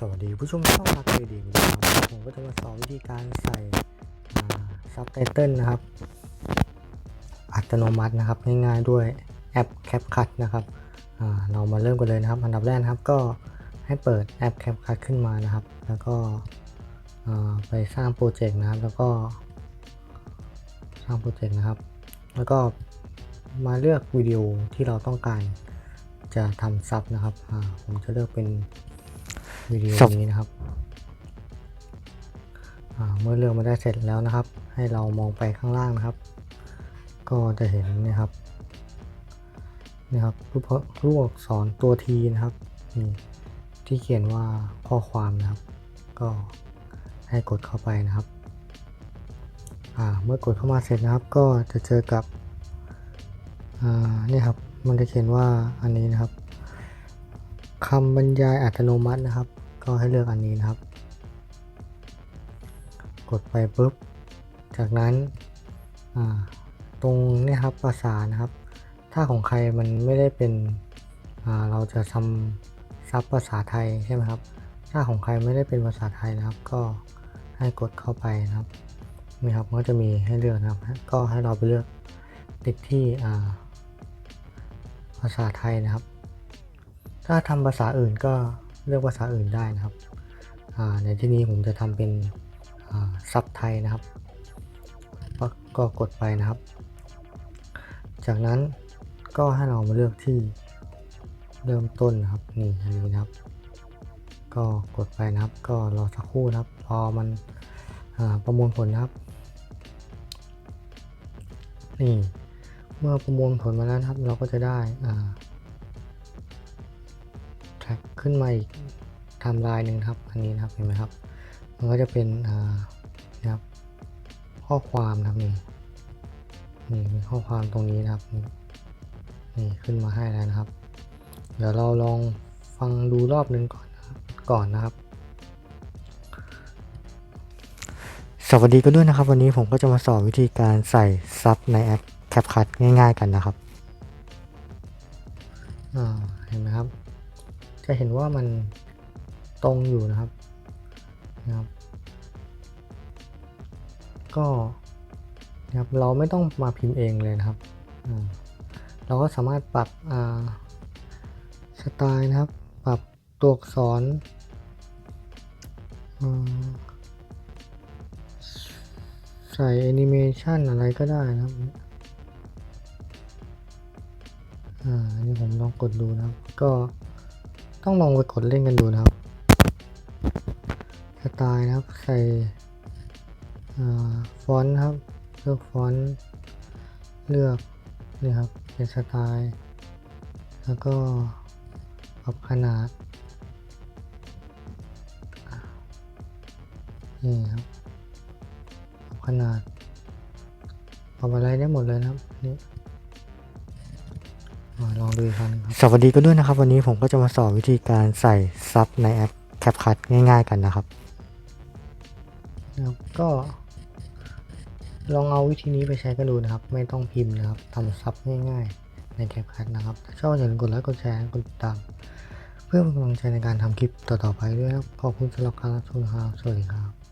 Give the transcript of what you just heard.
สวัสดีผู้ชมช่องรักเรดีนะครับผมก็จะมาสอนวิธีการใส่ซับไตเติลนะครับ อัตโนมัตินะครับง่ายๆด้วยแอป CapCut นะครับเรามาเริ่มกันเลยนะครับ อันดับแรกนะครับก็ให้เปิดแอป CapCut ขึ้นมานะครับ แล้วก็ไปสร้างโปรเจกต์นะครับ แล้วก็สร้างโปรเจกต์นะครับ แล้วก็มาเลือกวิดีโอที่เราต้องการจะทำซับนะครับผมจะเลือกเป็น วิดีโอนี้นะครับอ่าเมื่อเลือกมาได้เสร็จแล้วนะครับ ให้เรามองไปข้างล่างนะครับ ก็จะเห็นเนะครับนี่ครับรูปรูปอักษรตัวทีนะครับนี่ที่เขียนว่าข้อความนะครับ ก็ให้กดเข้าไปนะครับอ่าเมื่อกดเข้ามาเสร็จนะครับ ก็จะเจอกับอ่านี่ครับมันจะเขียนว่าอันนี้นะครับคำบรรยายอัตโนมัตินะครับ ก็ให้เลือกอันนี้นะครับ กดไปปุ๊บ จากนั้นตรงนี้ครับภาษานะครับ ถ้าของใครมันไม่ได้เป็นเราจะทำซับภาษาไทยใช่ไหมครับ ถ้าของใครไม่ได้เป็นภาษาไทยนะครับ ก็ให้กดเข้าไปนะครับนี่ครับก็จะมีให้เลือกนะครับ ก็ให้เราไปเลือกติดที่าภาษาไทยนะครับ ถ้าทำภาษาอื่นก็ เลือกภาษาอื่นได้นะครับในที่นี้ผมจะทำเป็นซับไทยนะครับก็ก็กดไปนะครับ จากนั้นก็ให้เรามาเลือกที่เริ่มต้นนะครับนี่อันนี้นะครับ ก็กดไปนะครับ ก็รอสักครู่นะครับ พอมันประมวลผลนะครับ นี่เมื่อประมวลผลมาแล้วนะครับ เราก็จะได้อ่า ขึ้นมาอีกไทม์ไลน์หนึ่งครับ อันนี้นะครับเห็นไหมครับ มันก็จะเป็นอ่านะครับข้อความนะครับนี่นี่มีข้อความตรงนี้นะครับนี่ขึ้นมาให้แล้วนะครับ เดี๋ยวเราลองฟังดูรอบหนึ่งก่อนนะก่อนนะครับ สวัสดีกันด้วยนะครับ วันนี้ผมก็จะมาสอนวิธีการใส่ซับในแอป CapCut ง่าย ๆ กันนะครับอ่าเห็นไหมครับ จะเห็นว่ามันตรงอยู่นะครับนะครับ ก็นะครับเราไม่ต้องมาพิมพ์เองเลยนะครับอ่าเราก็สามารถปรับอ่าสไตล์นะครับ ปรับตัวอักษรอ่าใส่แอนิเมชันอะไรก็ได้นะครับ อ่าอันนี้ผมลองกดดูนะครับ ก็ ต้องลองไปกดเล่นกันดูนะครับสไตล์นะครับใส่อ่าฟอนต์ครับเลือกฟอนต์เลือกนี่ครับเป็นสไตล์แล้วก็ปรับขนาดนี่ครับปรับขนาดปรับอะไรได้หมดเลยนะครับนี่ อ่าลองดูอีกครั้งหนึงครับสวัสดีกันด้วยนะครับ วันนี้ผมก็จะมาสอนวิธีการใส่ซับในแอป CapCut ง่าย ๆ กันนะครับนะครับ ก็ลองเอาวิธีนี้ไปใช้กันดูนะครับ ไม่ต้องพิมพ์นะครับทำซับง่ายๆ ใน CapCut นะครับถ้าชอบอย่าลืมกดไลค์กดแชร์กดติดตาม เพื่อเป็นกำลังใจในการทำคลิปต่อๆไปด้วยครับขอบคุณสำหรับการรับชมครับสวัสดีครับ